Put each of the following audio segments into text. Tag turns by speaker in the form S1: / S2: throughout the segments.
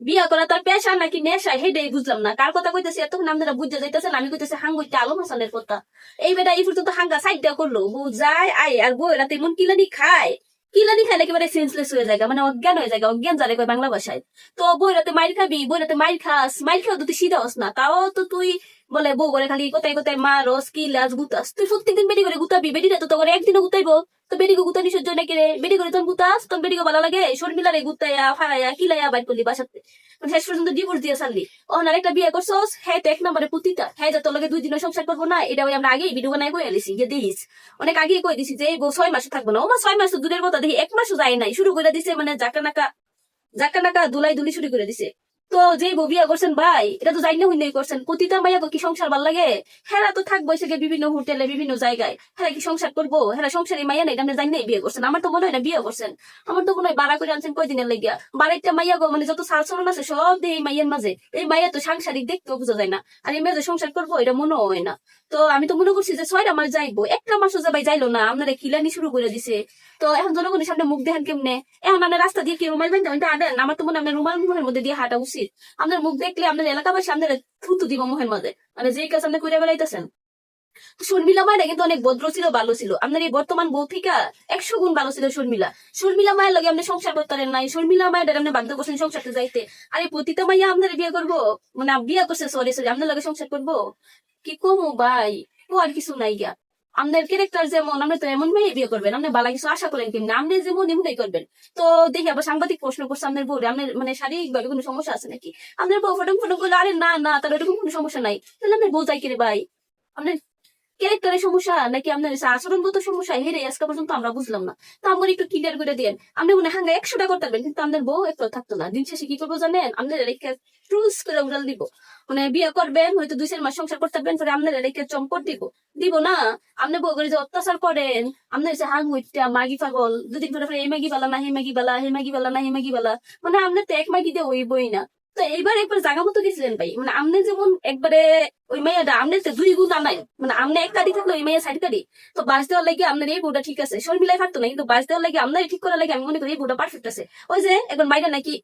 S1: বিয়া করা তার পেশা নাকি নেশা হেডেই বুঝলাম না। কার কথা কইতেছে? নাম ধরে বুঝতে যাইতেছেন আমি কইতেছি হাঙ্গুইতে আলম হাসানের কথা। এই বেটা এই পর্যন্ত হাঙ্গা সাইডটা করল। বউ যায়, আয়, আর বউ রাতে মন কিলানি খায়। কিলানি খাইলে একেবারে সেন্সলেস হয়ে যায় মানে অজ্ঞান হয়ে যায়, অজ্ঞান যারে কয় বাংলা ভাষায়। তো বই রাতে মাইর খাবি বই রাতে মাইর খাস মাইর খাও তুই সিধা হস না, তাও তো তুই বলে বউ করে খালি কোথায় কোথায় মারস কিলাস গুতাস। তুই প্রত্যেকদিন বেডি করে গুতাবি বেডি তো তোর একদিনও গুতাইবো। তো বেডিগো গুতা নিষের জন্য কে বেডি করে তোর গুতাস তোর বেডিগো ভালো লাগে শর্মিলা রে গুতাইয়া ফারাইয়া কিলাইয়া বাইর করলি বাসাতে। শেষ পর্যন্ত ডিভোর্স দিয়ে সারলি ওনার একটা বিয়ে করছ হ্যাঁ এক নম্বরে পুতিতা। হ্যাঁ যা তোর লগে দুই দিনের সংসার করব না, এটা ওই আমরা আগেই ভিডিও বানাই কই আলিছি যে দিস। অনেক আগেই কই দিছি যে এই ছয় মাসে থাকব না। ও ছয় মাস দূরের কথা, দেখি এক মাসও যায় নাই। শুরু করে দিছে মানে জাকা নাকা জাকা নাকা দুলাই দুলি শুরু করে দিছে। তো যে বিয়া করছেন ভাই, এটা তো জানি করছেন। প্রতিটা মাইয়া কি সংসার ভালো লাগে? হেরা তো থাকব বিভিন্ন হোটেলে, বিভিন্ন জায়গায়। হেরা কি সংসার করব? হেরা সংসারে মাইয়া নাই বিয়ে করছেন। আমার তো মনে হয় না বিয়ে করছেন। আমার তো মনে হয় বাড়া করে আনছেন কয়দিনের লাগিয়া। বাড়িটা মাইয়া গো মানে যত আছে, সব দিয়ে এই মাঝে। এই মাইয়া তো সাংসারিক দেখতেও বোঝা যায় না। আর এই মেয়ে সংসার করব, এটা মনে হয় না। তো আমি তো মনে করছি যে ছয়টা মাস যাইবো। একটা মাসও যাবাই যাইলো না, আপনারা খিলানি শুরু করে দিছে। তো এখন জনগণের সামনে মুখ দেখেন কেমনে? এখন আপনার রাস্তা দিয়ে কি রুমাল বান্ধা আনেন আমার তো মনে হয় রুমাল মুখের মধ্যে দিয়ে হাঁটা উচিত। আপনার মুখ দেখলে আপনার এলাকাবাসী আপনার থুতু দিব মুখের মধ্যে মানে যেই কাজ আপনি করে বেড়াইতেছেন। শর্মিলা মায়ের কিন্তু অনেক ভদ্র ছিল, ভালো ছিল। আপনার এই বর্তমান বউ একশো গুণ ভালো ছিল শর্মিলা। শর্মিলা মায়ের লগে আপনি সংসার করতে নাই। শর্মিলা মায়ের আপনি বাধ্য করছেন সংসারতে যাইতে। আরে পতিতা মাইয়া আপনার বিয়ে করব? মানে বিয়ে করছে সরি সরি আপনার লগে সংসার করব? কি কমু ভাই? ও আর কিছু নাই গিয়া। আপনার ক্যারেক্টার যেমন আপনি তো এমন মেয়ে বিয়ে করবেন আপনি বালা কিছু আশা করেন কিন্তু আপনি যেমন এমনই করবেন। তো দেখি আবার সাংবাদিক প্রশ্ন করছে আপনার বউ আপনার মানে শারীরিকভাবে কোনো সমস্যা আছে নাকি? আপনার বউ ফটং ফটং করলে আরে না না, তার এরকম কোনো সমস্যা নাই। তাহলে আপনার বউ যাই কিরে ভাই? আপনার ক্যারেক্টারের সমস্যা, নাকি আপনার আচরণগত সমস্যা হেরে আজকে পর্যন্ত আমরা বুঝলাম না। তো আমার একটু ক্লিয়ার করে দেন। আপনি মনে হাঙ্গা একশোটা করতে পারবেন, কিন্তু আপনার বউ একটু থাকতো না। দিন শেষে কি করব জানেন? আপনার রেখে ট্রুস করে উড়াল দিব। মানে বিয়ে করবেন, হয়তো দুই চার মাস সংসার করতে পারবেন পরে আপনার রেখে চম্পট দিব। দিব না। আপনি বউ করে যে অত্যাচার করেন, আপনার যে হাং হইটা মাগি পাগল, দুদিন পরে এই মাগি বালা না, হে মাগি বালা হে মাগি বালা না, হে মাগি বালা মানে আপনার তো এক মাগি দিয়ে ওই বই না। তো এইবার একবার জায়গা মতো গেছিলেন ভাই। মানে আমনে যেমন একবারে ওই মেয়েটা আমনে দুই গুণ নাই মানে আমনে এক কাটি থাকলে ওই মেয়ে সাইড কাটি তো বাস দেওয়ার লাগে আপনার এই বউটা ঠিক আছে। শর্মিলাই পারতো না, কিন্তু বাস দেওয়ার লাগে আপনার ঠিক করার লাগে আমি মনে করি এই বউটা পারফেক্ট আছে। ওই যে একবার মাইরা নাকি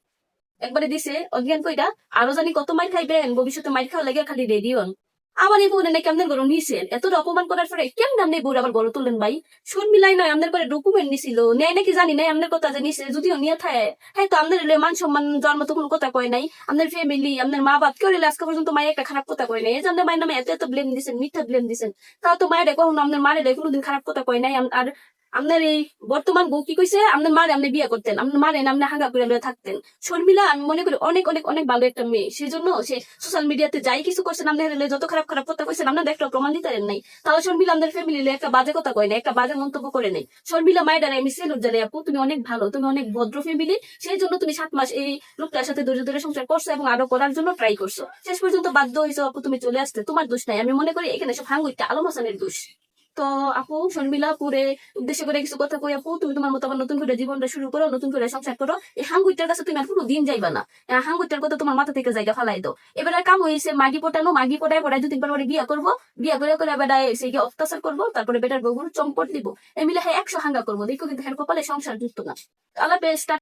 S1: একবারে দিছে, অজ্ঞান কইটা আরও জানি কত মাইর খাইবেন, ভবিষ্যতে মাইর খাওয়া লাগে খালি রেডি হন। আমার এই বউটা নাকি আপনার গরু নিছেন? এত অপমান করার পরে কেমন আপনি এই আবার গরু তুললেন ভাই? শর্মিলাই নয়, আপনার পরে ডকুমেন্ট নিছিল। নেয় নাকি জানি নাই, আপনার কথা যে নিছে, যদিও নিয়ে থাকে হ্যাঁ তো আপনার মান সম্মান জন্ম তো কোনো কথা কয় নাই। আপনার ফ্যামিলি আপনার মা বাপ কেউ আজকে পর্যন্ত মায়ের একটা খারাপ কথা কয় নাই। এই যে আপনার মায়ের নামে এত এত ব্লেম দিছেন, মিথ্যা ব্লেম দিছেন। তাও তো মায়ের কখনো আপনার মায়ের কোনোদিন খারাপ কথা কয় নাই। আর আপনার এই বর্তমান বউ কি কইছে? আপনার মারে আপনি বিয়ে করতেন আপনার মারে আপনি হাঙ্গা করে আপনি থাকতেন। শর্মিলা, আমি মনে করি অনেক অনেক অনেক ভালো একটা মেয়ে। সেই জন্য সে সোশ্যাল মিডিয়াতে যাই কিছু করছেন আপনার যত খারাপ খারাপ কথা কইছেন আপনার একটা প্রমাণ দিতে নাই। তাও শর্মিলা আপনার ফ্যামিলি একটা বাজে কথা কয় না একটা বাজে মন্তব্য করে নেই। শর্মিলা মায়ের আমি সেলুট জানাই, আপু, তুমি অনেক ভালো, তুমি অনেক ভদ্র ফ্যামিলি সেই জন্য তুমি সাত মাস এই লোকটার সাথে ধৈর্য ধরে সংসার করছ এবং আরও করার জন্য ট্রাই করছ। শেষ পর্যন্ত বাধ্য হয়েছো আপু, তুমি চলে আসতে, তোমার দোষ নাই। আমি মনে করি এখানে সব হাঙ্গুইটা আলম হাসানের দোষ। তো আপু, শর্মিলা, পুরে উদ্দেশ্য করে কিছু কথা কই আপু, তুমি তোমার মতো আবার নতুন করে জীবনটা শুরু করো, নতুন করে সংসার করো। এই হাঙ্গুইটার কাছে তুমি আর কোনো দিন যাইবা না। হাঙ্গুইটার কথা তোমার মাথা থেকে জায়গা ফালাই দাও। এবার কাম হয়েছে মাগি পটানো, মাগি পটায় পটায় দুদিন পর পরে বিয়া করব। বিয়া করে করে বেড়ায় সে গিয়ে অত্যাচার করব, তারপরে বেটার বউগুলো চম্পট দিব। এমিলে হ্যাঁ একশো হাঙ্গা করব। দেখো কিন্তু হ্যাঁ কপালে সংসার জুটতো না। আলাপে